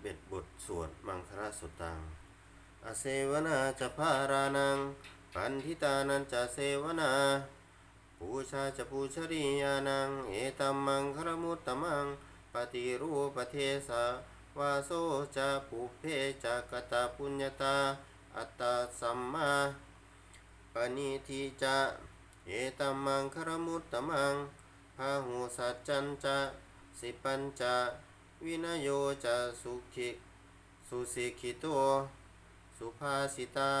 เบ็ดบทสวดมังคลสุตัง อเสวนาจะพารานัง ปันทิตานันจะเสวนา ปูชาจะปูชรียานัง เอตัมมังครมุตตมัง ปฏิรูปเทสาวาโซจะปุเพจะกตาปุญญาตา อัตตาสัมมาปณิทิจะ เอตัมมังครมุตตมังพาหูสัจจันจะ สิปัญจะ วินโยจะสุขิสุสิกิโตสุภาสิตา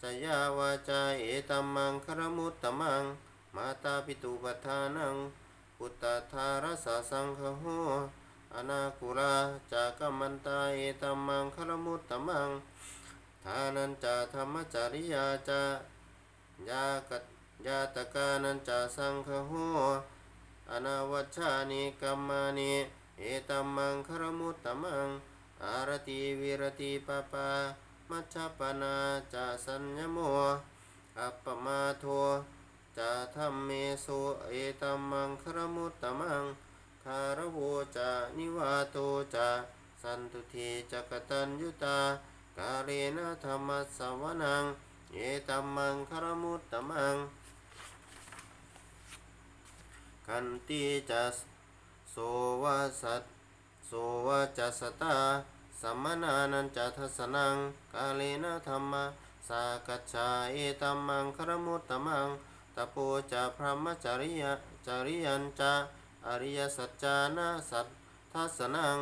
จยาวาจาเอตัมมังครมุตตมัง มาตาปิตุปัฏฐานังพุตตาธารสะสังฆโหอนาคุลาจากัมมันตาเอตัมมังครมุตตมังทานันจะธรรมจริยาจะยากัตยาตกานันจะสังฆโหอนาวัชานิกัมมานิ เอตัมมังครมุตตมัง อารติวิรติปปา มัชฌปนาจะสัญญโม อัปปมาโทจะธรรมเมสุเอตัมมังครมุตตมัง คารโวจะนิวาโตจะสันตุทีจักตัญยุตา กาเลนะธรรมสวนังเยตัมมังคารมุตตมัง คันติจัส วาสัตโสวาจัสตาสัมมนานันจัทสนังกาเลนะธรรมะสากัจฉาเอตัมมังครมุตตมังตะโปจะพระมจริยจริยันจะอริยสัจจานะสัททัสนัง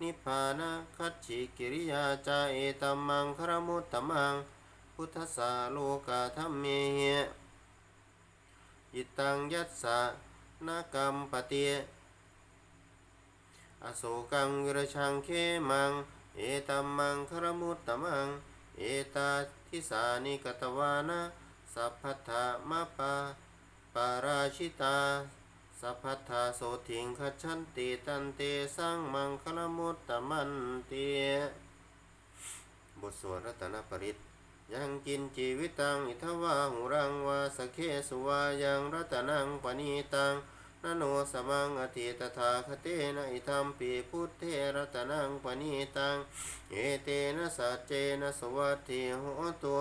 นิพพานะคัจฉิกิริยาจาเอตัมมังครมุตตมังพุทธสาโลกาธรรมเมเหยิตังยัสสะนกรรมปฏิ อโศกังวิรชังเขมัง เอตัมมังคารมุตตมัง เอตาทิสานิกตวานะสัพพัทธมะปะปาราชิตา สัพพัทธาโสถิงคชันติตันเตสังมังคลมุตตมันเตบทสวดรัตนปริตยังกินจีวิตัง อิทวาหุรังวาสเคสวายังรัตนังปณีตัง นโนสมังอธิตถาคเตนะอิธรรมปีพุทเทรัตนังปณีตัง เอเตนะสัจเจนะสวัสทิโหตัว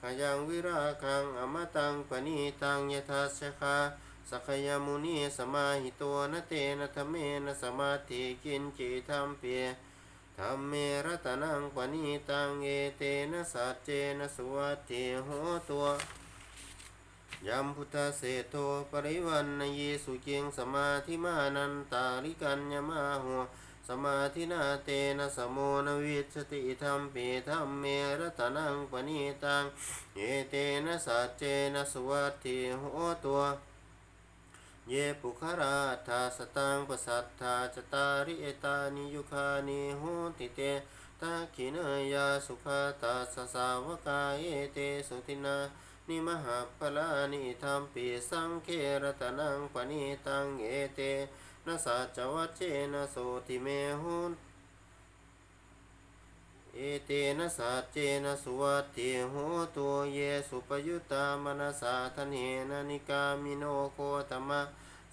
ขยังวิราคังอมตังปณีตังยทัสคาสัคยมุนีสมาหิตัวนะเตนะธรรมเมนะสมาธิกินจิธรรมเปียธรรมเมรัตนังปณิตังเอเตนะสัจเจนะสวัตถิโหตัว ยัมพุทธเสโทปริวันนเยสุเกียงสมาธิมานันตาลิกัญญมาหัวสมาธินาเตนะสมโมนวิชติธรรมปีธรรมเมรตนังปณิตังเอเตนะสัจเจนะสวัตถิโหตัว เยปุคาราธาสตังปสัทธาจตาริเอตานิยุคานิโหติเตตาคินายาสุขาตาสสาวกาเอเตสุตินา นิมหาปลานิธรรมปีสังเครตนังปณิตังเอเตนะสัจวัจเจนะโสติเมหุนเอเตนะสัจเจนะสุวัตถิโหตัวเยสุปยุตตามนสาธเนนะนิกามิโนโคตมะ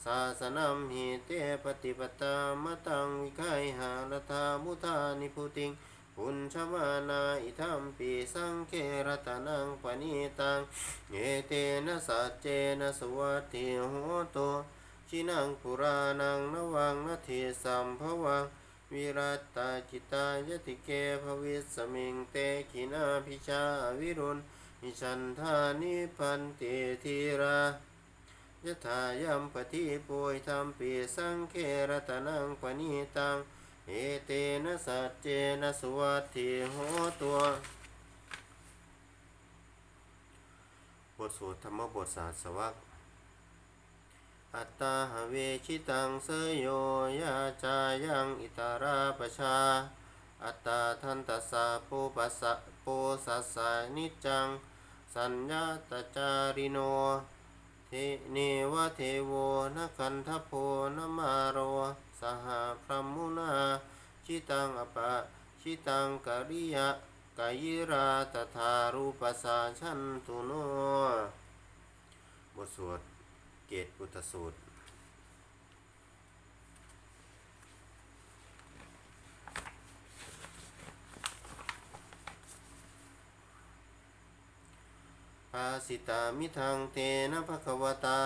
ศาสนัมหิเตปฏิปตามะตังวิไคหาลทามุทานิพุติง ปุญชมานาอิทัมปีสังเครตนังปณิตังเอเตนะสัจเจนะสวัตถิโหตัวชินังปุรานังนวังนาทีสัมภวังวิรัตตาจิตายติเกภวิสมิงเตขินาพิชาวิรุณอิชันธานิพันติทีรายะถายัมปฏิปุยธรรมปีสังเครตนังปณิตัง เอเตนะสัจเจนะสวัตถิโหตัวบทสวดธรรมบทศาสวรรคอัตตาหเวชิตังเสยโยยาจายังอิตาราปชา อัตตาทันตสาปูปัสสะปูสัสสะนิจจัง สัญญาตจาริโน ทเนวะเทโวนคันทโพนมาโร สหพรมุนา ชิตังอปะ ชิตังกริยะกายิราตถารูปสาชันตุโน บทสวดเกตปุตสูตราสิตามิทังเตนะภะคะวตา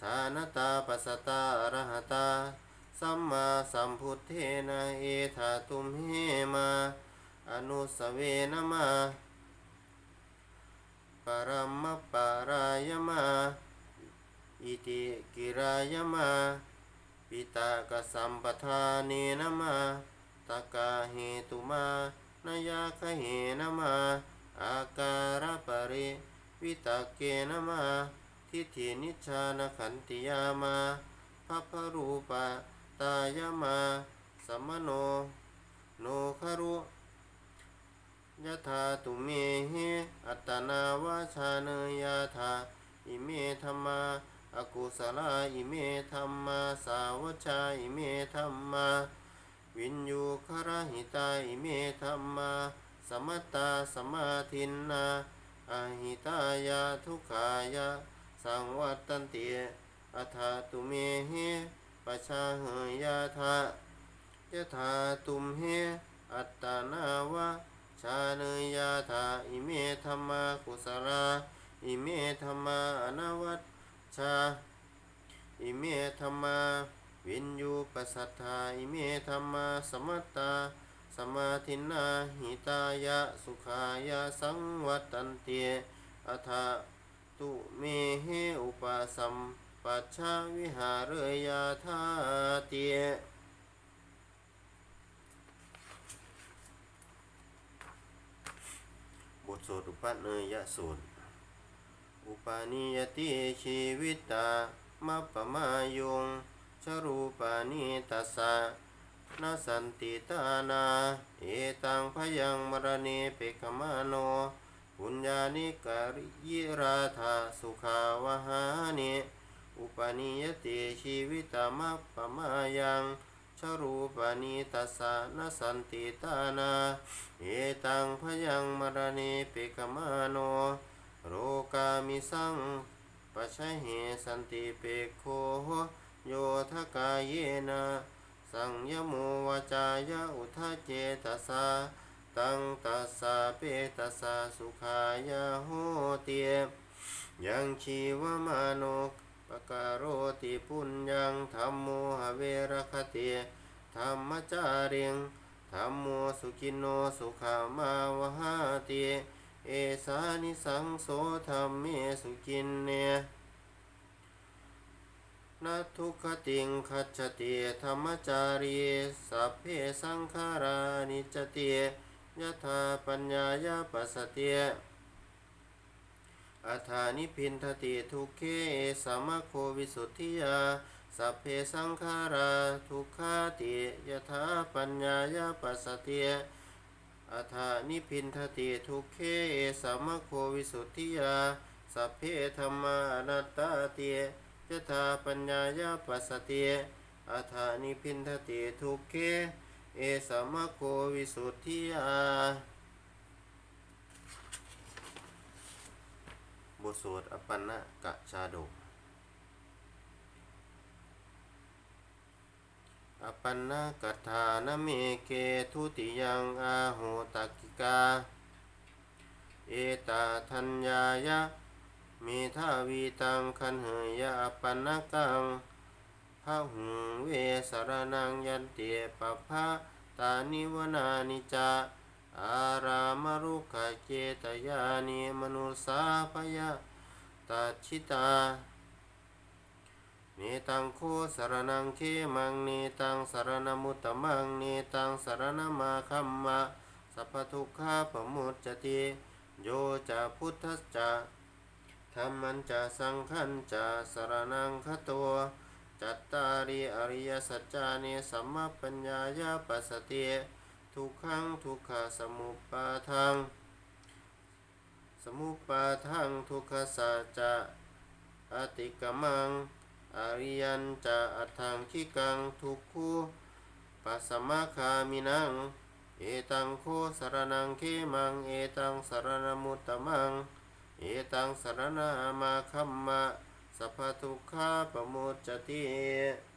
ชานตาปัสสตาอรหตา สัมมาสัมพุทเทนะเอธาตุมเหมา อนุสเวนะมาปรัมมปารายมาอิติกิรายมาปิตากสัมปทาเนนะมาตกาเหตุมานายาคเหนะมาอาการปริ วิตกเกนมาทิฏฐินิชานขันติยามาพัพพรูปะตายามาสัมโน โนคารุยะธาตุเมเหอัตตนาวาชาเนยะธาอิเมธัมมาอากุสลาอิเมธัมมาสาวชาอิเมธัมมาวินยูคารหิตาอิเมธัมมาสมัตตาสมาทินนา อาหิตายาทุกขายาสังวัตตันติอัฏฐาตุเมเหปชาเหยะธายะธาตุมเหอัตตนาวาชาเนยาธาอิเมธรรมากุสลาอิเมธรรมาอนวัตชาอิเมธรรมาวินยูปัสสัทธาอิเมธรรมาสมัตตา สมาธินาหิตายะสุขายะสังวัตตันเตอัฏตุเมเหอุปสัมปัชชาวิหารยาธาเตบทสวดอุปเนยสูตร อุปาณิยติชีวิตามัปปมายุงชรูปานิตัสสะ นาสันติตานาเอตังพยังมรณีเปกมาโนปุญญานิการยิราธาสุขาวหานิอุปาณิยติชีวิตามัปปมายังชรูปนิตัสสะนาสันติตานาเอตังพยังมรณีเปกมาโนโรกามิสังปัชเหสันติเปโคโยทกายเยนะ สังยโมวาจายะอุทาเจตสาตังตัสสะเปตัสสะสุขายะโหเตียยังชีวมานุปการโรติปุญญังธรรมโมหเวรคเติธรรมจาริงธรรมโมสุขินโนสุขามาวหาติเอสานิสังโสธรรมเมสุขินเน นัทุกขติงคัจฉติธรรมจารีสัพเพสังขารานิจจติยถาปัญญายาปัสสติอัฐานิพินทติทุกเขสามโควิสุทธิยา สัพเพสังขาราทุกขาติยถาปัญญายาปัสสติอัฐานิพินทติทุกเขสามโควิสุทธิยา สัพเพธรรมานัตตาติย ถาปัญญายาปัสสติอัฏฐานิพินทติทุกเขเอสามะโควิสุทธิยาบทสวดอปันนะกะชาดก อปันนะกัฏฐานเมเกทุติยังอาโหตักกิกา เอตาทัญญายะ มีทาวีตังคันเหยะอปันนกังพระหุงเวสารนังยันเตียปะพะตานิวนานิจาอารามรุขเจตยานิมนุสาพยาตัชิตาเนตังโคสารนังเคมังเนตังสารนมุตตมังเนตังสารนมาคัมมะสัพพทุกขาปมุจจติโยจะพุทธจะธ รรมันจะสังขันจะสารนังคตัวจัตตาริอริยสัจจานิสัมมาปัญญายาปัสสติทุกขังทุกขสมุปปาทัง สมุปปาทังทุกขสัจจะอติกมังอริยันจะอัตถังคิกังทุกขุปัสสมาคามินัง เอตังโคสารนังเคมัง เอตังสารนมุตตมัง เอตังสารนามาคัมมะสัพพทุกขาปมุจจติ